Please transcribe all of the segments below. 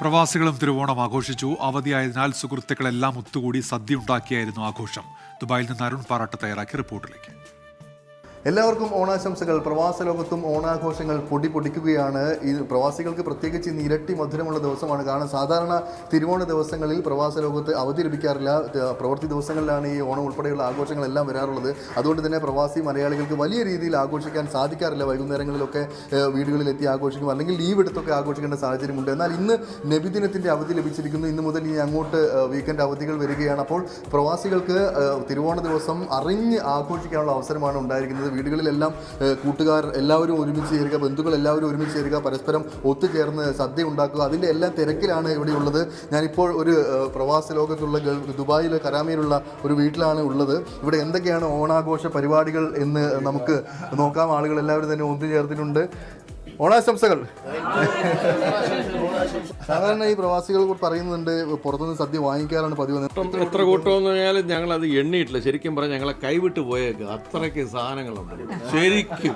പ്രവാസികളും തിരുവോണം ആഘോഷിച്ചു. അവധിയായതിനാൽ സുഹൃത്തുക്കളെല്ലാം ഒത്തുകൂടി സദ്യ ഉണ്ടാക്കിയായിരുന്നു ആഘോഷം. ദുബായിൽ നിന്ന് അരുൺ പാറാട്ട് തയ്യാറാക്കിയ റിപ്പോർട്ടിലേക്ക്. എല്ലാവർക്കും ഓണാശംസകൾ. പ്രവാസ ലോകത്തും ഓണാഘോഷങ്ങൾ പൊടി പൊടിക്കുകയാണ്. ഈ പ്രവാസികൾക്ക് പ്രത്യേകിച്ച് ഇന്ന് ഇരട്ടി മധുരമുള്ള ദിവസമാണ്. കാരണം സാധാരണ തിരുവോണ ദിവസങ്ങളിൽ പ്രവാസ ലോകത്ത് അവധി ലഭിക്കാറില്ല. പ്രവൃത്തി ദിവസങ്ങളിലാണ് ഈ ഓണം ഉൾപ്പെടെയുള്ള ആഘോഷങ്ങളെല്ലാം വരാറുള്ളത്. അതുകൊണ്ട് തന്നെ പ്രവാസി മലയാളികൾക്ക് വലിയ രീതിയിൽ ആഘോഷിക്കാൻ സാധിക്കാറില്ല. വൈകുന്നേരങ്ങളിലൊക്കെ വീടുകളിലെത്തി ആഘോഷിക്കും. അല്ലെങ്കിൽ ലീവ് എടുത്തൊക്കെ ആഘോഷിക്കേണ്ട സാഹചര്യമുണ്ട്. എന്നാൽ ഇന്ന് നബിദിനത്തിന്റെ അവധി ലഭിച്ചിരിക്കുന്നു. ഇന്ന് മുതൽ ഇനി അങ്ങോട്ട് വീക്കെൻഡ് അവധികൾ വരികയാണ്. അപ്പോൾ പ്രവാസികൾക്ക് തിരുവോണ ദിവസം അറിഞ്ഞ് ആഘോഷിക്കാനുള്ള അവസരമാണ് ഉണ്ടായിരിക്കുന്നത്. വീടുകളിലെല്ലാം കൂട്ടുകാർ എല്ലാവരും ഒരുമിച്ച് ചേരുക ബന്ധുക്കൾ എല്ലാവരും ഒരുമിച്ച് ചേരുക പരസ്പരം ഒത്തുചേർന്ന് സദ്യ ഉണ്ടാക്കുക അതിന്റെ എല്ലാം തിരക്കിലാണ് ഇവിടെയുള്ളത് ഞാനിപ്പോൾ ഒരു പ്രവാസ ലോകത്തുള്ള ദുബായിലെ കരാമയിലുള്ള ഒരു വീട്ടിലാണ് ഉള്ളത്. ഇവിടെ എന്തൊക്കെയാണ് ഓണാഘോഷ പരിപാടികൾ എന്ന് നമുക്ക് നോക്കാം. ആളുകൾ എല്ലാവരും തന്നെ ഒത്തുചേർത്തിട്ടുണ്ട്. ഓണാശംസകൾ. സാധാരണ ഈ പ്രവാസികൾ പറയുന്നുണ്ട് പുറത്തുനിന്ന് സദ്യ വാങ്ങിക്കാറാണ് പതിവ് എത്ര കൂട്ടമെന്ന് പറഞ്ഞാൽ ഞങ്ങൾ അത് എണ്ണിയിട്ടില്ല. ശരിക്കും പറഞ്ഞാൽ ഞങ്ങളെ കൈവിട്ട് പോയേക്ക്. അത്രയ്ക്ക് സാധനങ്ങളുണ്ട്. ശരിക്കും.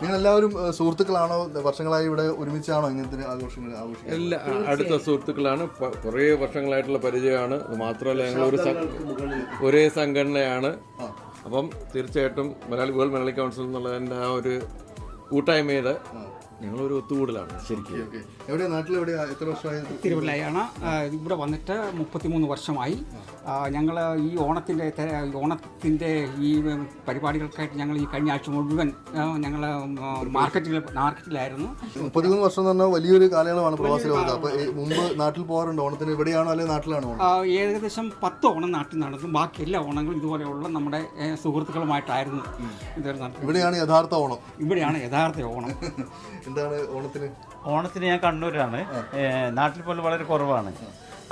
നിങ്ങൾ എല്ലാവരും സുഹൃത്തുക്കളാണോ? വർഷങ്ങളായി ഇവിടെ ഒരുമിച്ചാണോ ഇങ്ങനത്തെ ആഘോഷങ്ങൾ ആഘോഷിക്കുന്നത്? എല്ലാ അടുത്ത സുഹൃത്തുക്കളാണ്. കുറേ വർഷങ്ങളായിട്ടുള്ള പരിചയമാണ്. മാത്രമല്ല ഞങ്ങൾ ഒരു ഒരേ സംഘടനയാണ്. അപ്പം തീർച്ചയായിട്ടും മലയാളി വേൾഡ് മലയാളി കൗൺസിൽ എന്നുള്ളതിന്റെ ആ ഒരു കൂട്ടായ്മയുടെ ഞങ്ങളൊരു ഒത്തുകൂടലാണ് ശരിക്കും. എവിടെ നാട്ടിൽ എവിടെ എത്ര വർഷമായി തിരുവല്ലയാണ്. ഇവിടെ വന്നിട്ട് മുപ്പത്തിമൂന്ന് വർഷമായി. ഞങ്ങൾ ഈ ഓണത്തിന്റെ ഓണത്തിന്റെ ഈ പരിപാടികൾക്കായിട്ട് ഞങ്ങൾ ഈ കഴിഞ്ഞ ആഴ്ച മുഴുവൻ ഞങ്ങൾ മാർക്കറ്റിൽ മാർക്കറ്റിലായിരുന്നു. മുപ്പത്തിമൂന്ന് വർഷം എന്ന് പറഞ്ഞാൽ വലിയൊരു കാലയളവാണ് പ്രവാസി അപ്പോൾ അപ്പൊ മുമ്പ് നാട്ടിൽ പോകാറുണ്ട്? ഓണത്തിന് ഇവിടെയാണോ അല്ലെങ്കിൽ നാട്ടിലാണോ ഏകദേശം പത്ത് ഓണം നാട്ടിൽ നടന്നു ബാക്കി എല്ലാ ഓണങ്ങളും ഇതുപോലെയുള്ള നമ്മുടെ സുഹൃത്തുക്കളുമായിട്ടായിരുന്നു ഇതുവരെ ഇവിടെയാണ് യഥാർത്ഥ ഓണം. ഇവിടെയാണ് യഥാർത്ഥ ഓണം. എന്താണ് ഓണത്തിന്? ഓണത്തിന് ഞാൻ കണ്ണൂരാണ്. നാട്ടിൽ പോലും വളരെ കുറവാണ്.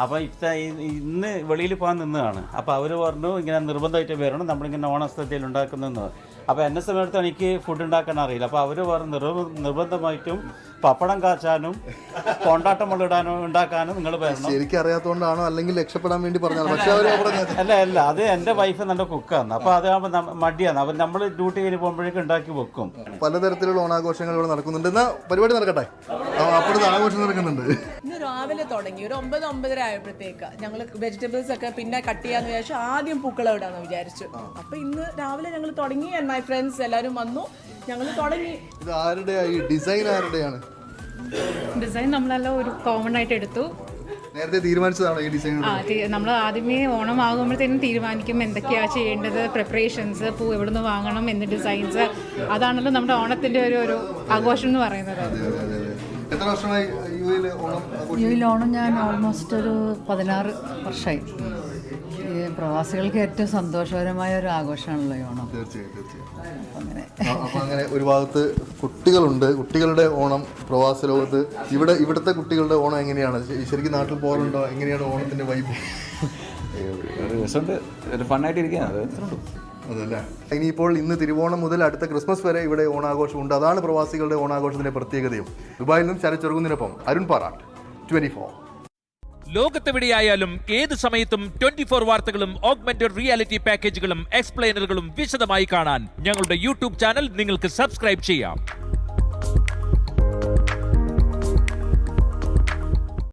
അപ്പോൾ ഇത്ത ഇന്ന് വെളിയിൽ പോകാൻ നിന്നതാണ്. അപ്പോൾ അവർ പറഞ്ഞു ഇങ്ങനെ നിർബന്ധമായിട്ട് വരണം. നമ്മളിങ്ങനെ ഓണസദ്യയിൽ ഉണ്ടാക്കുന്നതെന്ന്. അപ്പോൾ എന്നെ സമയത്ത് എനിക്ക് ഫുഡ് ഉണ്ടാക്കാൻ അറിയില്ല. അപ്പോൾ അവർ പറഞ്ഞു നിർബ- നിർബന്ധമായിട്ടും പപ്പടം കാച്ചാനും കൊണ്ടാട്ടം മുള്ളിടാനും ഉണ്ടാക്കാനും നിങ്ങൾ വരണം. ശരിക്കും അറിയാത്തതുകൊണ്ടാണോ അല്ലെങ്കിൽ രക്ഷപ്പെടാൻ വേണ്ടി പറഞ്ഞത് പക്ഷെ അല്ല. അല്ല അത് എന്റെ വൈഫ് നല്ല കുക്കാണ് അപ്പോൾ അതാകുമ്പോൾ മടിയാണ്. അപ്പം നമ്മൾ ഡ്യൂട്ടി കഴിഞ്ഞ് പോകുമ്പോഴേക്കും ഉണ്ടാക്കി വെക്കും. പലതരത്തിലുള്ള ഓണാഘോഷങ്ങൾ ഇവിടെ നടക്കുന്നുണ്ട്. എന്നാൽ പരിപാടി നടക്കട്ടെ? അപ്പോഴത്തെ ആഘോഷം നടക്കുന്നുണ്ട്. ഇന്ന് രാവിലെ തുടങ്ങി. ഒരു ഒമ്പത് ഒമ്പതര ആയപ്പോഴത്തേക്ക് ഞങ്ങൾ വെജിറ്റബിൾസ് ഒക്കെ പിന്നെ കട്ട് ചെയ്യാന്ന് വിചാരിച്ചു ആദ്യം പൂക്കളം ഇടാന്ന് വിചാരിച്ചു. അപ്പൊ ഇന്ന് രാവിലെ ഞങ്ങൾ തുടങ്ങി ആൻഡ് മൈ ഫ്രണ്ട്സ് എല്ലാവരും വന്നു. ഞങ്ങൾ തുടങ്ങി. ഇത് ആരുടെയാ? ഈ ഡിസൈൻ ആരുടെയാണ്? ഡിസൈൻ നമ്മളെല്ലാം ഒരു കോമൺ ആയിട്ട് എടുത്തു. നേരത്തെ തീരുമാനിച്ചതാണോ ഈ ഡിസൈൻ നമ്മൾ ആദ്യമേ ഓണം ആകുമ്പോഴത്തേനും തീരുമാനിക്കും എന്തൊക്കെയാണ് ചെയ്യേണ്ടത് പ്രിപ്പറേഷൻസ് പൂ എവിടെ നിന്ന് വാങ്ങണം എന്ത് ഡിസൈൻസ് അതാണല്ലോ നമ്മുടെ ഓണത്തിന്റെ ഒരു ഒരു ആഘോഷം എന്ന് പറയുന്നത്. എത്ര വർഷമായി യു എൽ ഓണം ഞാൻ ഓൾമോസ്റ്റ് ഒരു പതിനാറ് വർഷമായി. ഈ പ്രവാസികൾക്ക് ഏറ്റവും സന്തോഷകരമായ ഒരു ആഘോഷമാണല്ലോ ഈ ഓണം. അങ്ങനെ. അപ്പൊ അങ്ങനെ ഒരു ഭാഗത്ത് കുട്ടികളുണ്ട്. കുട്ടികളുടെ ഓണം പ്രവാസ ലോകത്ത് ഇവിടെ ഇവിടുത്തെ കുട്ടികളുടെ ഓണം എങ്ങനെയാണ്? ശരിക്കും നാട്ടിൽ പോകാറുണ്ടോ? എങ്ങനെയാണ് ഓണത്തിന്റെ വൈബ് ഒരു രസമുണ്ട്. ഒരു ഫണ്ണായിട്ട് ഇരിക്കുകയാണ് അത് അതല്ലേ? ഇനിയിപ്പോൾ ഇന്ന് തിരുവോണം മുതൽ അടുത്ത ക്രിസ്മസ് വരെ ഇവിടെ ഓണാഘോഷമുണ്ട് അതാണ് പ്രവാസികളുടെ ഓണാഘോഷത്തിന്റെ പ്രത്യേകതയും. ദുബായിൽ നിന്നും ചരച്ചൊറങ്ങുന്നതിനൊപ്പം അരുൺ പാറാട്ട് ട്വന്റി ഫോർ ലോകത്തെവിടെയായാലും ഏത് സമയത്തും ട്വന്റി ഫോർ വാർത്തകളും ഓഗ്മെന്റഡ് റിയാലിറ്റി പാക്കേജുകളും എക്സ്പ്ലെയിനറുകളും വിശദമായി കാണാൻ ഞങ്ങളുടെ യൂട്യൂബ് ചാനൽ നിങ്ങൾക്ക് സബ്സ്ക്രൈബ് ചെയ്യാം.